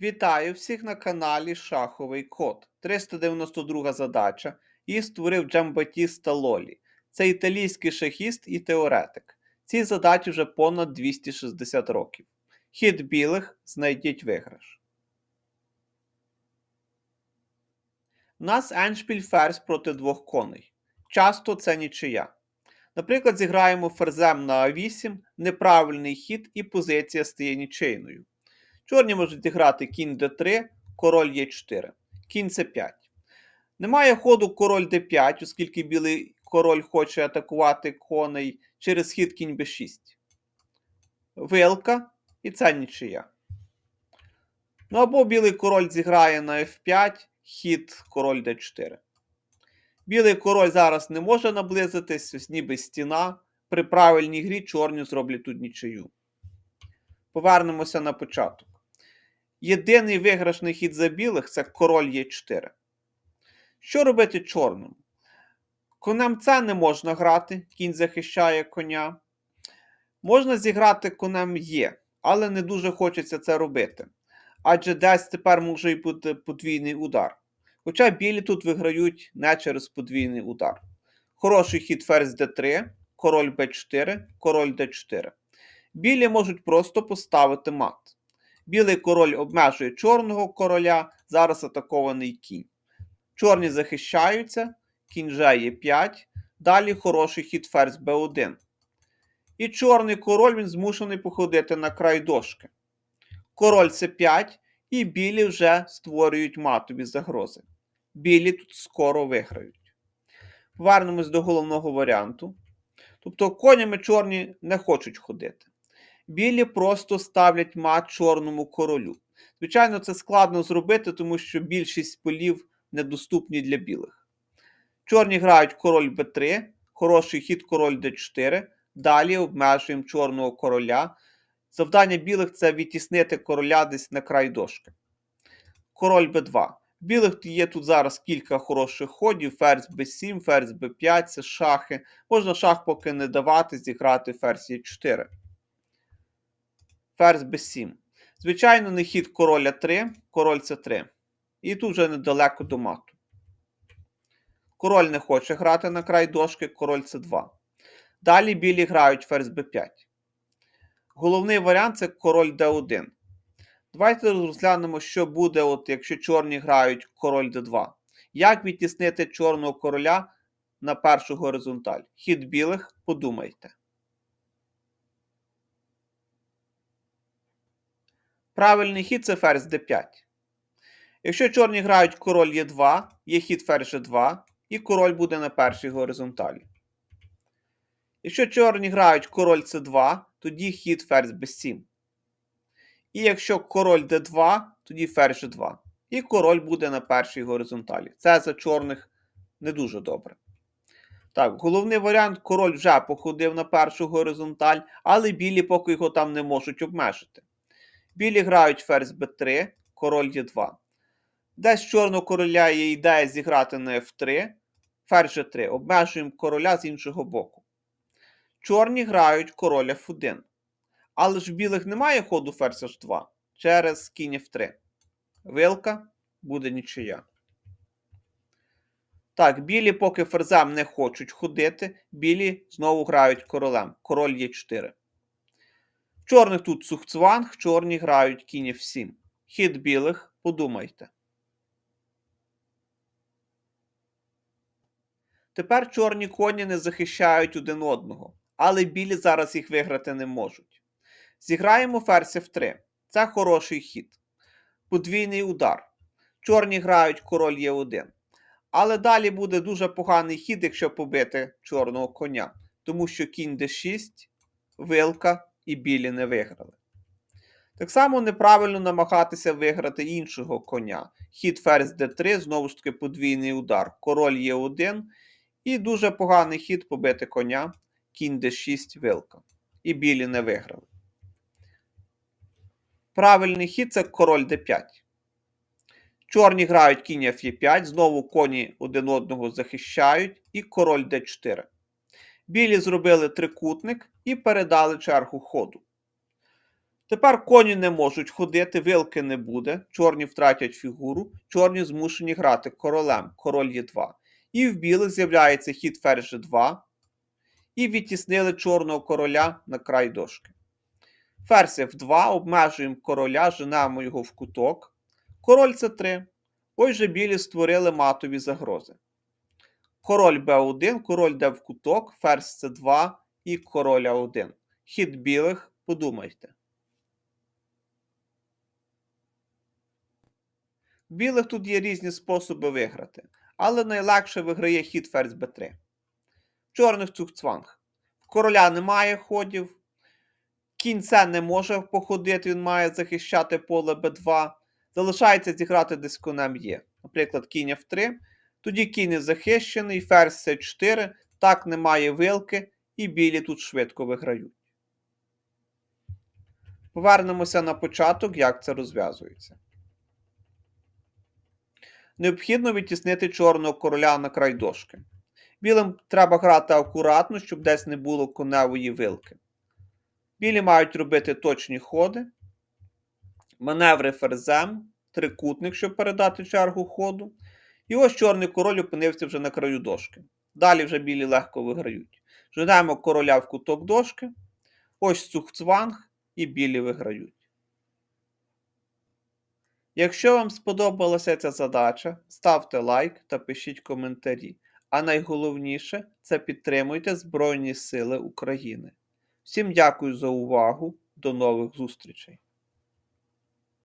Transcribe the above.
Вітаю всіх на каналі Шаховий Код. 392 задача. Її створив Джамбатіста Лолі. Це італійський шахіст і теоретик. Цій задачі вже понад 260 років. Хід білих знайдіть виграш. У нас еншпіль ферзь проти двох коней. Часто це нічия. Наприклад, зіграємо ферзем на А8, неправильний хід і позиція стає нічийною. Чорні можуть зіграти кінь d3, король Е4, кінь С5. Немає ходу король d5, оскільки білий король хоче атакувати коней через хід кінь b6. Вилка і це нічия. Ну або білий король зіграє на f5, хід король d4. Білий король зараз не може наблизитись, ось ніби стіна. При правильній грі чорні зроблять тут нічию. Повернемося на початок. Єдиний виграшний хід за білих це король Е4. Що робити чорному? Конем це не можна грати, кінь захищає коня. Можна зіграти конем Є, але не дуже хочеться це робити. Адже десь тепер може й бути подвійний удар. Хоча білі тут виграють не через подвійний удар. Хороший хід ферзь d3, король b4, король d4. Білі можуть просто поставити мат. Білий король обмежує чорного короля, зараз атакований кінь. Чорні захищаються, кінь же є 5. Далі хороший хід ферзь b1. І чорний король він змушений походити на край дошки. Король c5, і білі вже створюють матові загрози. Білі тут скоро виграють. Повернемось до головного варіанту. Тобто конями чорні не хочуть ходити. Білі просто ставлять мат чорному королю. Звичайно, це складно зробити, тому що більшість полів недоступні для білих. Чорні грають король b3, хороший хід король d4. Далі обмежуємо чорного короля. Завдання білих це відтіснити короля десь на край дошки. Король b2. Білих є тут зараз кілька хороших ходів: ферзь b7, ферзь b5, це шахи. Можна шах поки не давати, зіграти ферзь e4 ферзь b7. Звичайно, не хід короля 3, король c 3. І тут вже недалеко до мату. Король не хоче грати на край дошки, король c 2. Далі білі грають ферзь b5. Головний варіант це король d1. Давайте розглянемо, що буде, от, якщо чорні грають король d2. Як відтіснити чорного короля на першу горизонталь? Хід білих, подумайте. Правильний хід це ферзь d5. Якщо чорні грають король Е2, є хід ферзь G2, і король буде на першій горизонталі. Якщо чорні грають король С2, тоді хід ферзь b7. І якщо король d2, тоді ферзь G2. І король буде на першій горизонталі. Це за чорних не дуже добре. Так, головний варіант король вже походив на першу горизонталь, але білі поки його там не можуть обмежити. Білі грають ферзь b3, король Е2. Десь чорного короля є ідея зіграти на F3, ферзь G3. Обмежуємо короля з іншого боку. Чорні грають король F1. Але ж в білих немає ходу ферзь H2 через кінь F3. Вилка буде нічия. Так, білі поки ферзем не хочуть ходити, білі знову грають королем. Король Е4. Чорних тут сухцванг, чорні грають кінь f7. Хід білих, подумайте. Тепер чорні коні не захищають один одного, але білі зараз їх виграти не можуть. Зіграємо ферзь f3. Це хороший хід. Подвійний удар. Чорні грають король Е1. Але далі буде дуже поганий хід, якщо побити чорного коня, тому що кінь d6, вилка і білі не виграли. Так само неправильно намагатися виграти іншого коня. Хід ферзь d3, знову ж таки подвійний удар. Король Е1. І дуже поганий хід побити коня, кінь d6 вилка. І білі не виграли. Правильний хід це король d5. Чорні грають кінь f5, знову коні один одного захищають, і король d4. Білі зробили трикутник і передали чергу ходу. Тепер коні не можуть ходити, вилки не буде, чорні втратять фігуру, чорні змушені грати королем, король є 2. І в білих з'являється хід ферзь G2, і відтіснили чорного короля на край дошки. Ферзь F2, обмежуємо короля, женемо його в куток. Король С3. Ось же білі створили матові загрози. Король Б1, король йде в куток, ферзь С2 і король А1. Хід білих, подумайте. Білих тут є різні способи виграти, але найлегше виграє хід ферзь Б3. Чорних цугцванг. В короля немає ходів. Кінь С не може походити, він має захищати поле Б2. Залишається зіграти десь конем Є. Наприклад, кінь F3. Тоді кінь не захищений, ферзь С4, так немає вилки, і білі тут швидко виграють. Повернемося на початок, як це розв'язується. Необхідно відтіснити чорного короля на край дошки. Білим треба грати акуратно, щоб десь не було коневої вилки. Білі мають робити точні ходи, маневри ферзем, трикутник, щоб передати чергу ходу. І ось чорний король опинився вже на краю дошки. Далі вже білі легко виграють. Женемо короля в куток дошки. Ось цухцванг і білі виграють. Якщо вам сподобалася ця задача, ставте лайк та пишіть коментарі. А найголовніше це підтримуйте Збройні Сили України. Всім дякую за увагу. До нових зустрічей!